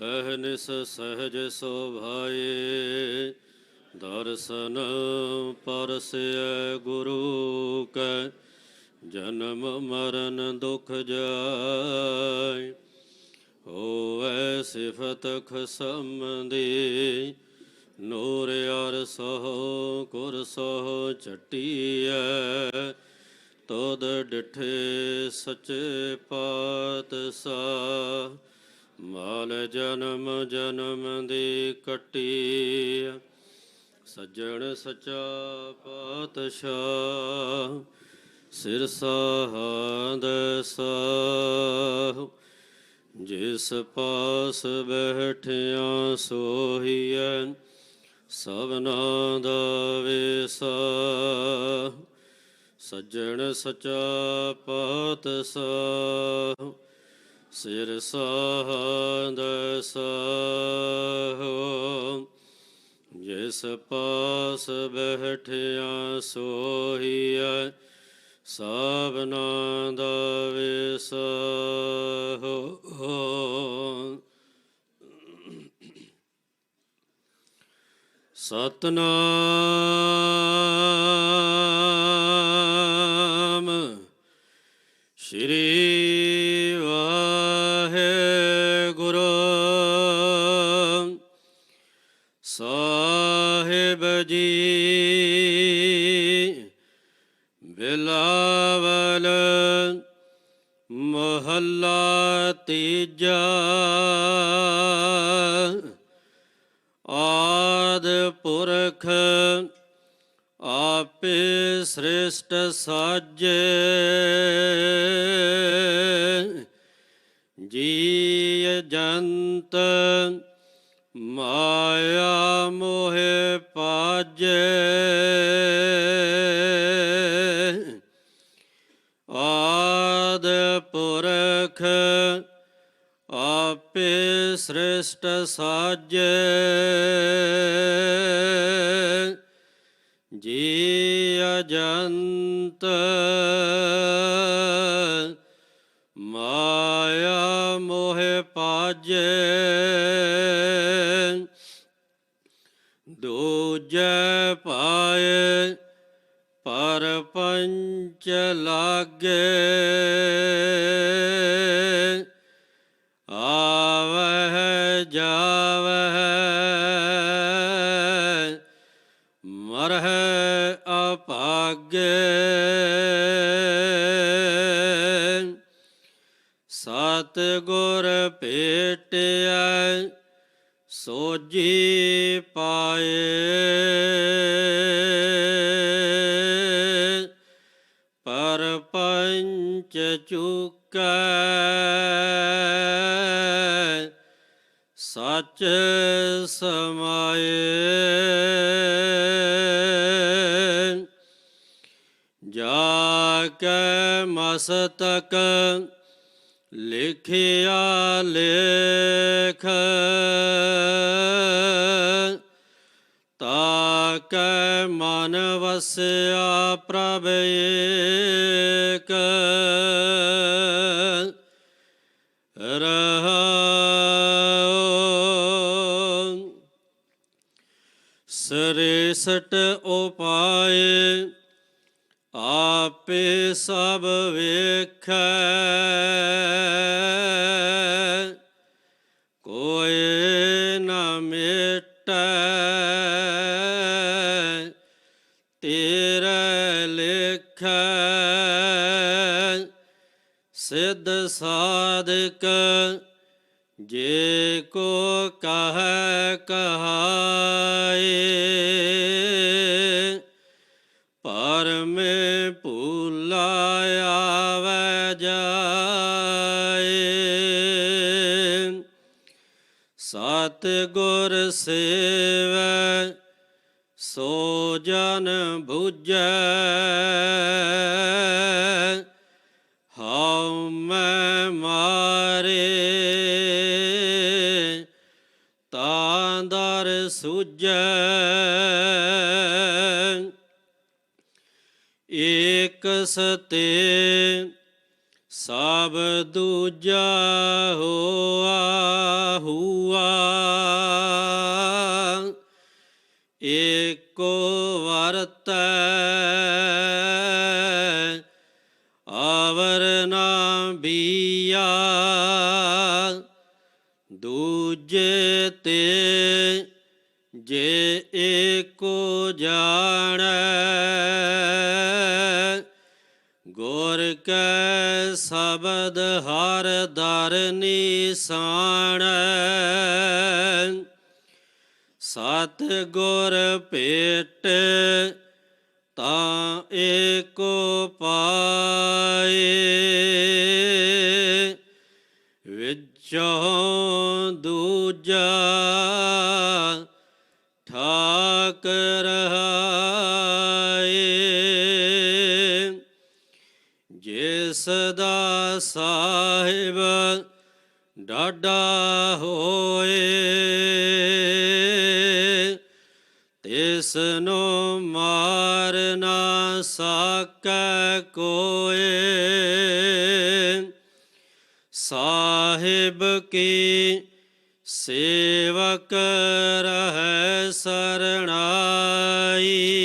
ਅਹਨਿਸ ਸਹਜ ਸੋਭਾਏ। ਦਰਸ਼ਨ ਪਰਸੈ ਗੁਰੂ ਕੈ, ਜਨਮ ਮਰਨ ਦੁਖ ਜਾਇ ਹੋਵੈ ਸਿਫਤ ਖਸਮ ਨੂਰ ਅਰ ਸੋ ਕੁਰ ਸੋ ਚਟੀਐ ਤੋਦ ਡਿਠੇ ਸਚੇ ਪਾਤਸ਼ਾਹ ਮਾਲ ਜਨਮ ਜਨਮ ਦੀ ਕੱਟੀ। ਸੱਜਣ ਸਚਾ ਪਾਤਸ਼ਾਹ, ਸਿਰ ਸਾਹਦ ਸਾਹ। ਜਿਸ ਪਾਸ ਬੈਠਿਆ ਸੋਹੀਐ, ਸਭਨਾ ਦਾ ਵੇਸਾ। ਸੱਜਣ ਸਚਾ ਪਾਤਸ਼ਾਹ ਸਿਰ ਸਾਹਦ ਸਾਹ ਜਿਸ ਪਾਸ ਬੈਠਿਆ ਸੋਹੀਐ ਸਭਨਾ ਦਾ ਵੇਸਾ ਸਤਨਾਮ ਸ਼੍ਰੀ ਜੀ। ਬਿਲਾਵਲ ਮਹੱਲਾ ਤੀਜਾ। ਆਦ ਪੁਰਖ ਆਪੇ ਸ੍ਰਿਸ਼ਟ ਸਾਜੇ। ਜੀ ਜੰਤ ਮਾਇਆ ਮੋਹਿ ਪਾਜੇ। ਆਦ ਪੁਰਖ ਆਪੇ ਸ੍ਰਿਸ਼ਟ ਸਾਜੇ। ਜੀ ਅਜੰਤ ਮਾਇਆ ਮੋਹਿ ਪਾਜੇ। ਦੂਜੈ ਪਰ ਪੰਚ ਲਾਗੇ। ਆਵਹਿ ਜਾਵਹਿ ਮਰਹਿ ਅਭਾਗੇ ਸਤ ਗੁਰ ਭੇਟਿਆ ਸੋਜੀ ਪਾਏ। ਪਰ ਪੰਚ ਚੁਕੈ ਸਚ ਸਮਾਏ। ਜਾ ਕੇ ਮਸਤਕ ਲਿਖਿਆ ਲੇਖ ਤਾਕੈ ਮਨ ਵਸਿਆ ਪ੍ਰਭ ਏਕ। ਰਹਾ ਸ੍ਰੇਸ਼ਟ ਉਪਾਏ ਆਪੇ ਸਭ ਵੇਖੈ। ਕੋਈ ਨ ਮਿਟੈ। ਤੇਰੇ ਲਿਖੈ। ਸਿੱਧ ਸਾਧਕ ਜੇ ਕੋ ਕਹੈ ਕਹਾਏ। ਜਨ 부ਜੈ ਹਉ ਮੈਂ ਮਾਰੇ, ਤਾਂ ਦਰ ਸੁਜੈ ਏਕ ਸਤੇ ਸਭ ਦੂਜਾ ਹੋਆ, ਹੁਆ। ਬੀਆ ਦੂਜੇ ਤੇ ਜੇ ਏਕੋ ਜਾਣੈ, ਗੁਰ ਕੈ ਸ਼ਬਦ ਹਰ ਦਰ ਨਿਸਾਣੈ। ਸਤ ਗੁਰ ਭੇਟ ਤਾਂ ਏਕੋ ਪਾਏ ਵਿੱਚੋਂ ਦੂਜਾ ਠਾਕ ਰਹਾਏ ਜਿਸ ਦਾ ਸਾਹਿਬ ਡਾਡਾ ਹੋਏ। ਤਿਸ ਨੂੰ ਮਾਰ ਨਾ ਸਕੈ ਕੋਏ ਸਾਹਿਬ ਕੀ ਸੇਵਕ ਰਹਿ ਸਰਣਾਈ।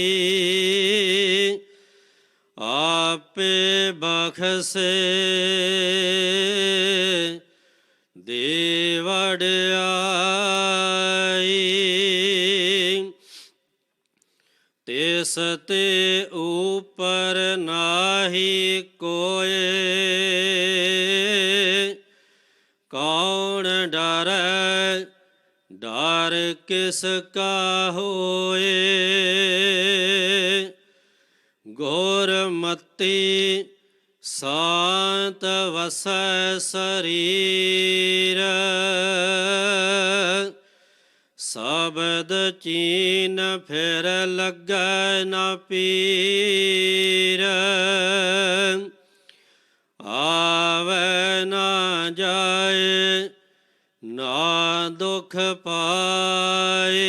ਆਪੇ ਬਖਸੇ ਦੇ ਵਡਿਆਈ ਤਿਸ ਤੇ ਉਪਰ ਨਾਹੀ ਕੋਏ, ਕੌਣ ਡਰੈ, ਡਰ ਕਿਸ ਕਾ ਹੋਏ? ਗੁਰਮਤੀ ਸਾਤ ਵਸੈ ਸਰੀਰ ਸਬਦ ਚੀਨ ਫਿਰ ਲੱਗੈ ਨਾ ਪੀਰ। ਆਵੇ ਨਾ ਜਾਏ, ਨਾ ਦੁਖ ਪਾਏ।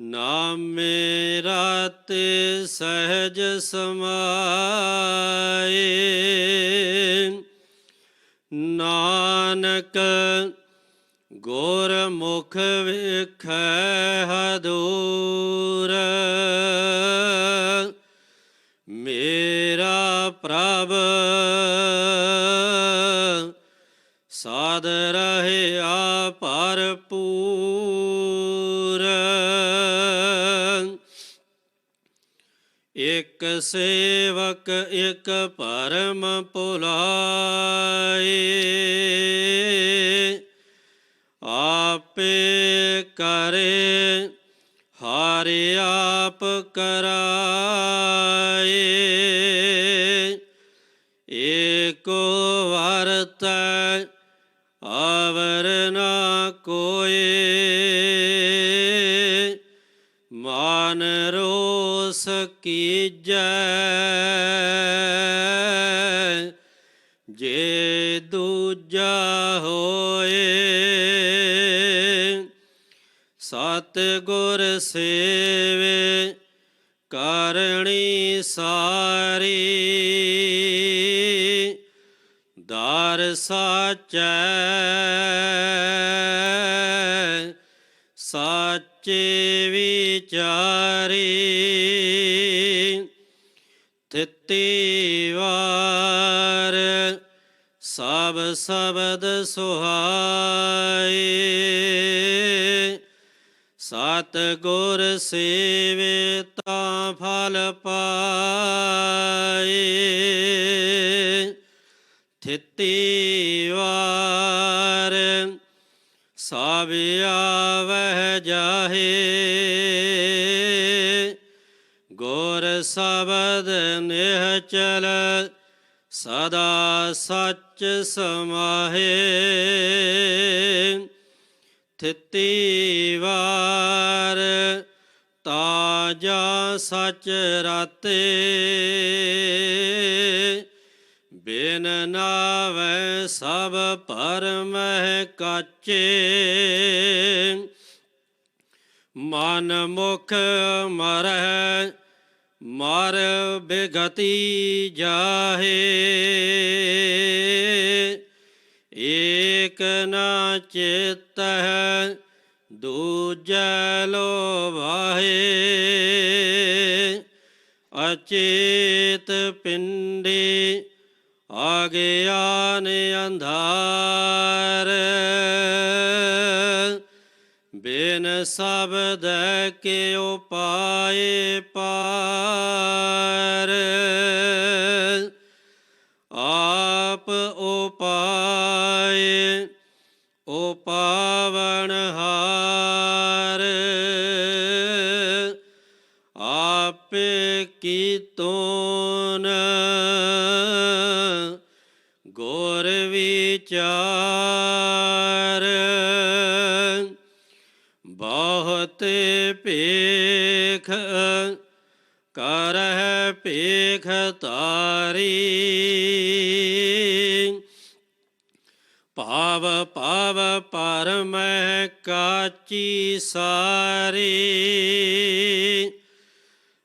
ਨਾ ਮੇਰਾ ਤੇ ਸਹਿਜ ਸਮਾਏ। ਨਾਨਕ ਗੁਰ ਮੁਖ ਵੇਖੈ ਹਦੂਰ। ਮੇਰਾ ਪ੍ਰਭ ਸਾਧ ਰਹਿਆ ਭਰਪੂਰ। ਇਕ ਸੇਵਕ ਇਕ ਪਰਮ ਭੁਲਾਏ ਆਪੇ ਕਰੇ ਹਰਿ ਆਪ ਕਰਾਏ। ਏਕੋ ਵਰਤੈ ਆਵਰ ਨਾ ਕੋਏ। ਮਾਨ ਰੋਸ ਕੀਜੈ ਜੇ ਸਤ ਗੁਰ ਸੇਵੇ ਕਰਣੀ ਸਾਰੀ। ਦਰ ਸਾਚੈ ਸਾਚੇ ਵਿਚਾਰੀ। ਤਿੱਤੀ ਵਾਰ ਸਭ ਸ਼ਬਦ ਸੁਹਾਏ। ਸਤ ਗੁਰ ਸੇਵੇ ਤਾਂ ਫਲ ਪਾਏ। ਥਿੱਤੀ ਵਾਰ ਸਭ ਆਵਹਿ ਜਾਹੇ। ਗੁਰ ਸ਼ਬਦ ਨਿਹਚਲ ਸਦਾ ਸੱਚ ਸਮਾਹੇ। ਥਿੱਤੀ ਵਾਰ, ਤਾਜਾ ਸਚ ਰਾਤੇ। ਬਿਨ ਨਾਵੇ ਸਭ ਪਰਮਹਿ ਕਾਚੇ। ਮਨ ਮੁਖ ਮਰਹਿ, ਮਰ ਬਿਗਤੀ ਜਾਹੇ। ਚਿਤ ਹੈ ਦੂਜੈ ਲੋਭਾਏ ਅਚੇਤ ਪਿੰਡੇ ਆਗਿਆਨ ਅੰਧਾਰ। ਬਿਨ ਸ਼ਬਦ ਕੇ ਉਪਾਏ ਪਾਰ। ਬਹੁਤ ਭੇਖ ਕਰਹਿ ਭੇਖ ਤਾਰੀ ਭਾਵ ਭਾਵ ਪਰਮੈ ਕਾਚੀ ਸਾਰੀ।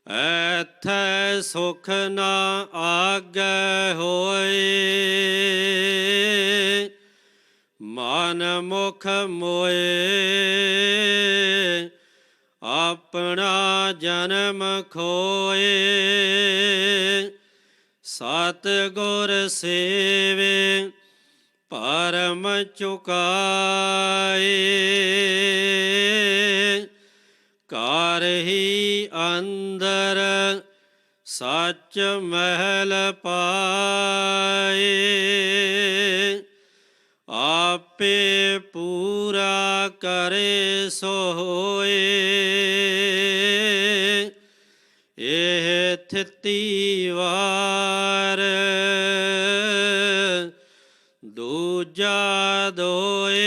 ਐਥੈ ਸੁਖ ਨਾ ਆਗੈ ਹੋਏ। ਮਨ ਮੁਖ ਮੋਏ। ਜਨਮ ਖੋਏ। ਸਤ ਗੁਰ ਸੇਵੇ, ਪਰਮ ਚੁਕਾਏ। ਕਰ ਹੀ ਅੰਦਰ ਸੱਚ ਮਹਿਲ ਪਾਏ। ਆਪੇ ਪੂਰਾ ਕਰੇ ਸੋਏ। ਥਿਤੀ ਵਾਰ। ਦੂਜਾ ਦੋਏ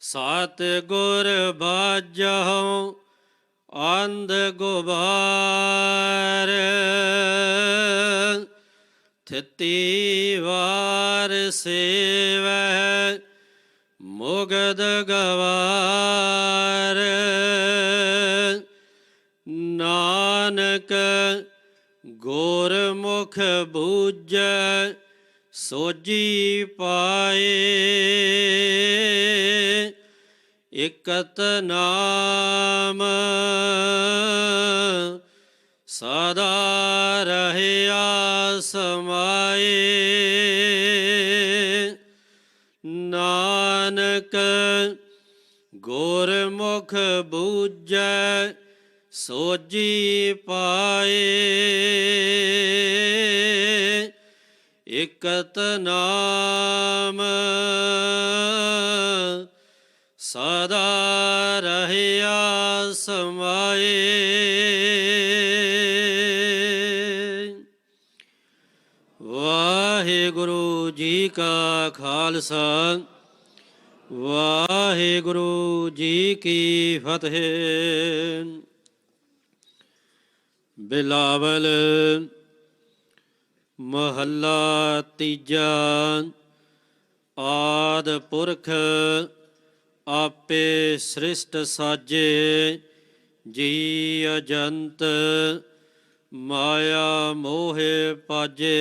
ਸਤ ਗੁਰ ਬਾਜਹੁ ਅੰਧ ਗੁਬਾਰ। ਥਿਤੀ ਵਾਰ ਸੇਵੈ ਮੁਗਦ ਗਵਾਰ। ਨਾਨਕ ਗੁਰਮੁਖ ਬੂਝੈ ਸੋਜੀ ਪਾਏ। ਇਕਤ ਨਾਮ ਸਦਾ ਰਹਿਆ ਸਮਾਏ। ਨਾਨਕ ਗੁਰਮੁਖ ਬੂਝੈ ਸੋਜੀ ਪਾਏ। ਇਕਤ ਨਾਮ ਸਦਾ ਰਹਿਆ ਸਮਾਏ। ਵਾਹਿਗੁਰੂ ਜੀ ਕਾ ਖਾਲਸਾ, ਵਾਹਿਗੁਰੂ ਜੀ ਕੀ ਫਤਿਹ। ਬਿਲਾਵਲ ਮਹੱਲਾ ਤੀਜਾ ਆਦ ਪੁਰਖ ਆਪੇ ਸ੍ਰਿਸ਼ਟ ਸਾਜੇ ਜੀ ਅਜੰਤ ਮਾਇਆ ਮੋਹਿ ਪਾਜੇ।